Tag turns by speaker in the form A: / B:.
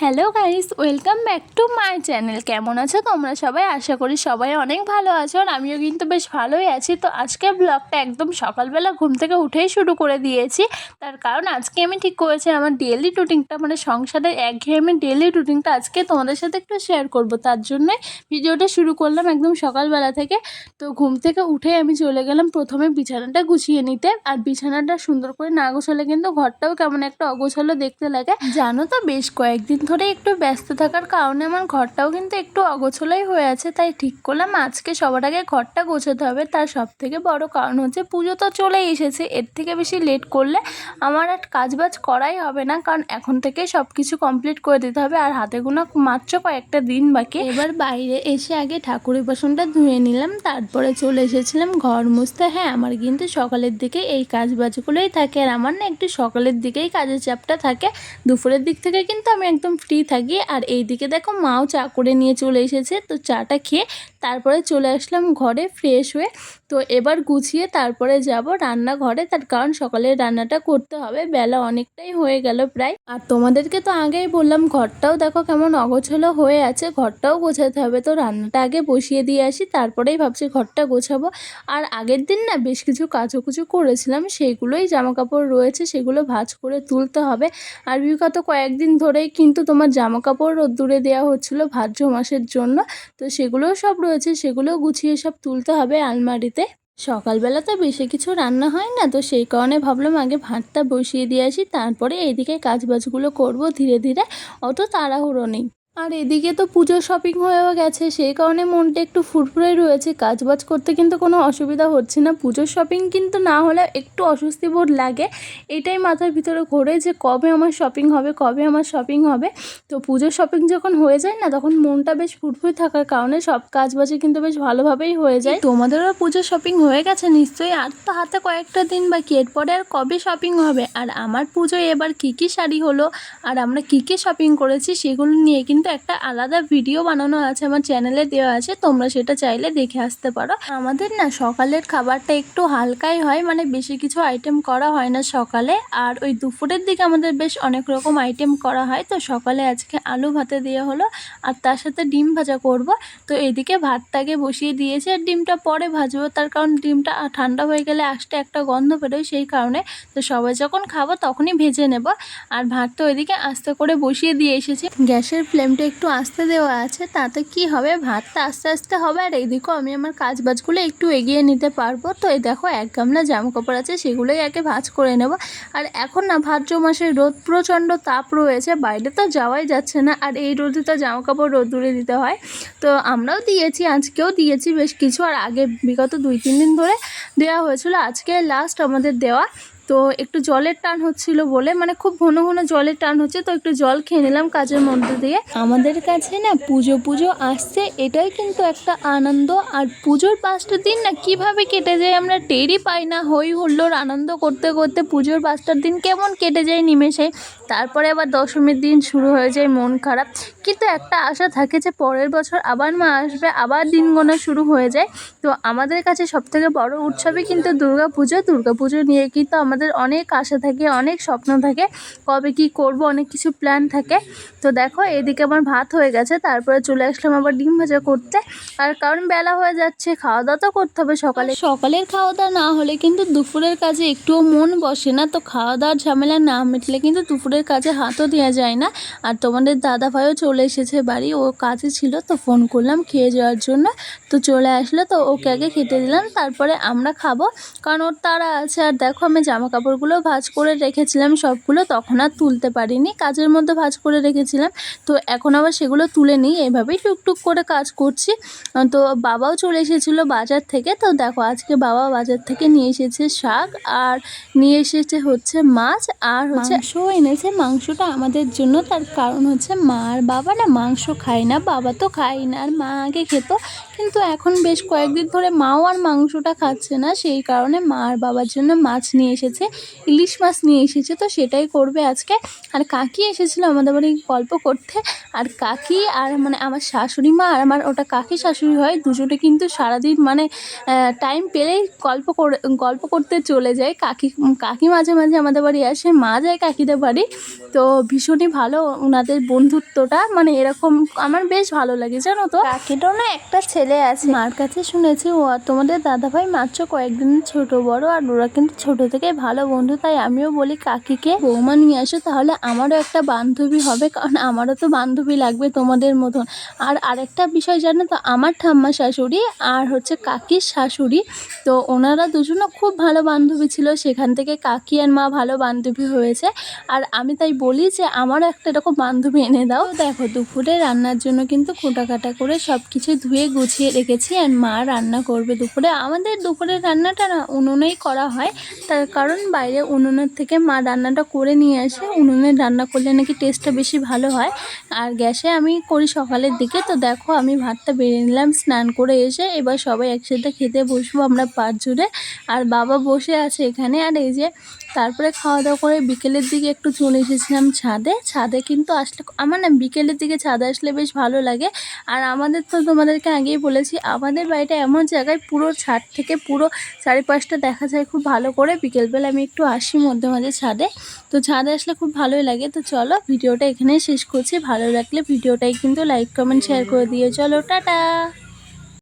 A: Hello guys welcome back to my channel কেমন আছো তোমরা সবাই? আশা করি সবাই অনেক ভালো আছো আর আমিও কিন্তু বেশ ভালোই আছি। তো আজকে ব্লগটা একদম সকালবেলা ঘুম থেকে উঠেই শুরু করে দিয়েছি। তার কারণ আজকে আমি ঠিক করেছি, আমার ডেলি রুটিনটা মানে সংসারের একঘেয়েমি ডেলি রুটিনটা আজকে তোমাদের সাথে একটু শেয়ার করব। তার জন্যই ভিডিওটা শুরু করলাম একদম সকালবেলা থেকে। তো ঘুম থেকে উঠে আমি চলে গেলাম প্রথমে বিছানাটা গুছিয়ে নিতে। আর বিছানাটা সুন্দর করে না গোছালে কিন্তু ঘরটাও কেমন একটা অগোছালো দেখতে লাগে। জানো তো, বেশ কয়েকদিন ধরে একটু ব্যস্ত থাকার কারণে আমার ঘরটাও কিন্তু একটু অগোছলাই হয়ে আছে, তাই ঠিক করলাম আজকে সবার আগে ঘরটা গোছাতে হবে। তার সব থেকে বড় কারণ হচ্ছে পুজো তো চলেই এসেছে, এর থেকে বেশি লেট করলে আমার আর কাজবাজ করাই হবে না, কারণ এখন থেকে সব কিছু কমপ্লিট করে দিতে হবে আর হাতে গোনা মাত্র কয়েকটা দিন বাকি। এবার বাইরে এসে আগে ঠাকুরের বাসনটা ধুয়ে নিলাম, তারপরে চলে এসেছিলাম ঘর মুছতে। হ্যাঁ আমার কিন্তু সকালের দিকে এই কাজ বাজগুলোই থাকে আর আমার না একটু সকালের দিকেই কাজের চাপটা থাকে। দুপুরের দিক থেকে কিন্তু আমি একদম ফ্রি থাকি। আর এইদিকে দেখো মাও চা করে নিয়ে চলে এসেছে। তো চাটা খেয়ে তারপরে চলে আসলাম ঘরে ফ্রেশ হয়ে। তো এবার গুছিয়ে তারপরে যাব রান্নাঘরে। তার কারণ সকালের রান্নাটা করতে হবে। বেলা অনেকটাই হয়ে গেল প্রায়। আর তোমাদেরকে তো আগেই বললাম, ঘরটাও দেখো কেমন অগোছালো হয়ে আছে। ঘরটাও গোছাতে হবে। তো রান্নাটা আগে বসিয়ে দিয়ে আসি, তারপরেই ভাবছি ঘরটা গোছাবো। আর আগের দিন না বেশ কিছু কাচুকুচু করেছিলাম। সেইগুলোই জামা কাপড় রয়েছে, সেগুলো ভাজ করে তুলতে হবে। আর বিগত কয়েকদিন ধরেই কিন্তু তোমার জামা কাপড় রোদ্দুরে দেওয়া হচ্ছিল ভাদ্র মাসের জন্য। তো সেগুলোও সব রয়েছে সেগুলো গুছিয়ে সব তুলতে হবে আলমারিতে। সকালবেলা তো বেশি কিছু রান্না হয় না, তো সেই কারণে ভাবলাম আগে ভাতটা বসিয়ে দিয়ে আসি, তারপরে এইদিকে কাজবাজগুলো করব, ধীরে ধীরে অত তাড়াহুড়ো নেই। আর এদিকে তো পুজোর শপিং হয়েও গেছে সেই কারণে মনটা একটু ফুরফুরে রয়েছে। কাজবাজ করতে কিন্তু কোনো অসুবিধা হচ্ছে না। পুজোর শপিং কিন্তু না হলে একটু অস্বস্তি বোধ লাগে। এটাই মাথার ভিতরে ঘোরে যে কবে আমার শপিং হবে, কবে আমার শপিং হবে। তো পুজোর শপিং যখন হয়ে যায় না, তখন মনটা বেশ ফুরফুরে থাকার কারণে সব কাজবাজে কিন্তু বেশ ভালোভাবেই হয়ে যায়। তোমাদেরও পুজোর শপিং হয়ে গেছে নিশ্চয়ই? আর তো হাতে কয়েকটা দিন বাকি, এরপরে আর কবে শপিং হবে? আর আমার পুজোয় এবার কী কী শাড়ি হলো? আর আমরা কী কী শপিং করেছি, সেগুলো নিয়ে কিন্তু একটা আলাদা ভিডিও বানানো আছে, আমার চ্যানেলে দেওয়া আছে, তোমরা সেটা চাইলে দেখে আসতে পারো। আমাদের না সকালের খাবারটা একটু হালকাই হয় মানে বেশি কিছু আইটেম করা হয় না সকালে। আর ওই দুপুরের দিকে আমাদের বেশ অনেক রকম আইটেম করা হয়। তো সকালে আজকে আলু ভাতে দেওয়া হলো, আর তার সাথে ডিম ভাজা করব। তো এদিকে ভাতটাকে বসিয়ে দিয়েছে, আর ডিমটা পরে ভাজবো। তার কারণ ডিমটা ঠান্ডা হয়ে গেলে আসতে একটা গন্ধ বেরোয় সেই কারণে। তো সবাই যখন খাব তখনই ভেজে নেব। আর ভাতটা ওইদিকে আস্তে করে বসিয়ে দিয়ে এসেছি। গ্যাসের ফ্লেমটা একটু আস্তে দেওয়া আছে, তাতে কি হবে? ভাতটা আস্তে আস্তে হবে আর এইদিকেও আমি আমার কাজ বাজগুলো একটু এগিয়ে নিতে পারব। তো এই দেখো, এক গামলা জামা কাপড় আছে, সেগুলোই আগে ভাজ করে নেব। আর এখন না, ভাদ্র মাসে রোদ, প্রচণ্ড তাপ রয়েছে, বাইরে তো যাওয়াই যাচ্ছে না। আর এই রোদে তো জামা কাপড় রোদ্দুরে দিতে হয়। তো আমরাও দিয়েছি, আজকেও দিয়েছি বেশ কিছু। আর আগে বিগত দুই, তিন দিন ধরে দেওয়া হয়েছিল। আজকে লাস্ট আমাদের দেওয়া। তো একটু জলের টান হচ্ছিল বলে মানে খুব ঘন ঘন জলের টান হচ্ছে, তো একটু জল খেয়ে নিলাম কাজের মধ্যে দিয়ে। আমাদের কাছে না পুজো পুজো আসছে, এটাই কিন্তু একটা আনন্দ। আর পুজোর পাঁচটা দিন না কীভাবে কেটে যায় আমরা টেরই পাই না। হই হুল্লোড় আনন্দ করতে করতে পুজোর পাঁচটার দিন কেমন কেটে যায় নিমেষে। তারপরে আবার দশমীর দিন শুরু হয়ে যায়, মন খারাপ। কিন্তু একটা আশা থাকে যে পরের বছর আবার মা আসবে, আবার দিন গোনা শুরু হয়ে যায়। তো আমাদের কাছে সবথেকে বড় উৎসবই কিন্তু দুর্গা পুজো দুর্গা পুজো নিয়ে কিন্তু আমাদের অনেক আশা থাকে, অনেক স্বপ্ন থাকে, কবে কি করব, অনেক কিছু প্ল্যান থাকে। তো দেখো, এদিকে আমার ভাত হয়ে গেছে, তারপরে চলে আসলাম আবার ডিম ভাজা করতে। আর কারণ বেলা হয়ে যাচ্ছে, খাওয়া দাওয়া তো করতে হবে সকালে। সকালের খাওয়া দাওয়া না হলে কিন্তু দুপুরের কাজে একটুও মন বসে না। তো খাওয়া দাওয়ার ঝামেলা না মিটলে কিন্তু দুপুরের কাজে হাতও দেওয়া যায় না। আর তোমাদের দাদা ভাইও চলে এসেছে বাড়ি, ও কাজে ছিল, তো ফোন করলাম খেয়ে যাওয়ার জন্য। তো চলে আসলো, তো ওকে আগে খেতে দিলাম, তারপরে আমরা খাব। কারণ ওর তারা আছে, আর দেখো আমি জামা কাপড়গুলো ভাজ করে রেখেছিলাম সবগুলো, তখন আর তুলতে পারিনি। কাজের মধ্যে ভাজ করে রেখেছিলাম। তো এখন আবার সেগুলো তুলে নিই, এভাবেই টুকটুক করে কাজ করছি। তো বাবাও চলে এসেছিল বাজার থেকে। তো দেখো, আজকে বাবা বাজার থেকে নিয়ে এসেছে শাক, আর নিয়ে এসেছে হচ্ছে মাছ, আর হচ্ছে মাংসও এনেছে। মাংসটা আমাদের জন্য, তার কারণ হচ্ছে মা আর বাবা না মাংস খায় না, বাবা তো খায় না, আর মা আগে খেত। কিন্তু এখন বেশ কয়েকদিন ধরে মাও আর মাংসটা খাচ্ছে না, সেই কারণে মা আর বাবার জন্য মাছ নিয়ে এসেছে, ইলিশ মাছ নিয়ে এসেছে, তো সেটাই করবে আজকে। আর কাকি এসেছিল আমাদের বাড়ি গল্প করতে, আর কাকি আর মানে আমার শাশুড়ি মা আর আমার ওটা কাকি শাশুড়ি হয়, দুজনে কিন্তু সারাদিন মানে টাইম পেলেই গল্প করে, গল্প করতে চলে যায়। কাকি কাকি মাঝে মাঝে আমাদের বাড়ি আসে, মা যায় কাকিদের বাড়ি, তো ভীষণই ভালো ওনাদের বন্ধুত্বটা মানে এরকম আমার বেশ ভালো লাগে, জানো তো? কাকিটাও না একটা ছেলে আছে মার কাছে শুনেছি, ও আর তোমাদের দাদাভাই মাত্র কয়েকদিন ছোট বড়, আর ওরা কিন্তু ছোট থেকে ভালো বন্ধু, তাই আমিও বলি কাকিকে, বৌমা নিয়ে আসো, তাহলে আমারও একটা বান্ধবী হবে, কারণ আমারও তো বান্ধবী লাগবে তোমাদের মতন। আর আরেকটা বিষয় জানো তো, আমার ঠাম্মা শাশুড়ি আর হচ্ছে কাকির শাশুড়ি, তো ওনারা দুজনও খুব ভালো বান্ধবী ছিল, সেখান থেকে কাকি আর মা ভালো বান্ধবী হয়েছে। আর আমি তাই বলি যে, আমারও একটা এরকম বান্ধবী এনে দাও। দেখো, দুপুরে রান্নার জন্য কিন্তু কোটা কাটা করে সব কিছু ধুয়ে গুছিয়ে রেখেছি আর মা রান্না করবে দুপুরে। আমাদের দুপুরের রান্নাটা না উনুনেই করা হয়। তার কারণ বাইরে উনুনের থেকে মা রান্নাটা করে নিয়ে আসে। উনুনে রান্না করলে নাকি টেস্টটা বেশি ভালো হয়। আর গ্যাসে আমি করি সকালের দিকে। তো দেখো আমি ভাতটা বেড়ে নিলাম, স্নান করে এসে এবার সবাই একসাথে খেতে বসবো আমরা পাঁচ জুড়ে। আর বাবা বসে আছে এখানে। আর এই যে তারপরে খাওয়া দাওয়া করে বিকেলের দিকে একটু চলে এসেছিলাম ছাদে। ছাদে কিন্তু আসলে আমার না বিকেলের দিকে ছাদে আসলে বেশ ভালো লাগে। আর আমাদের তো তোমাদেরকে আগেই বলেছি, আমাদের বাড়িটা এমন জায়গায় পুরো ছাদ থেকে পুরো চারিপাশটা দেখা যায় খুব ভালো করে। বিকেলবেলা আমি একটু আসি মধ্যে মাঝে ছাদে। তো ছাদে আসলে খুব ভালোই লাগে। তো চলো ভিডিওটা এখানে শেষ করছি। ভালো লাগলে ভিডিওটাই কিন্তু লাইক, কমেন্ট শেয়ার করে দিয়ে চলো, টাটা!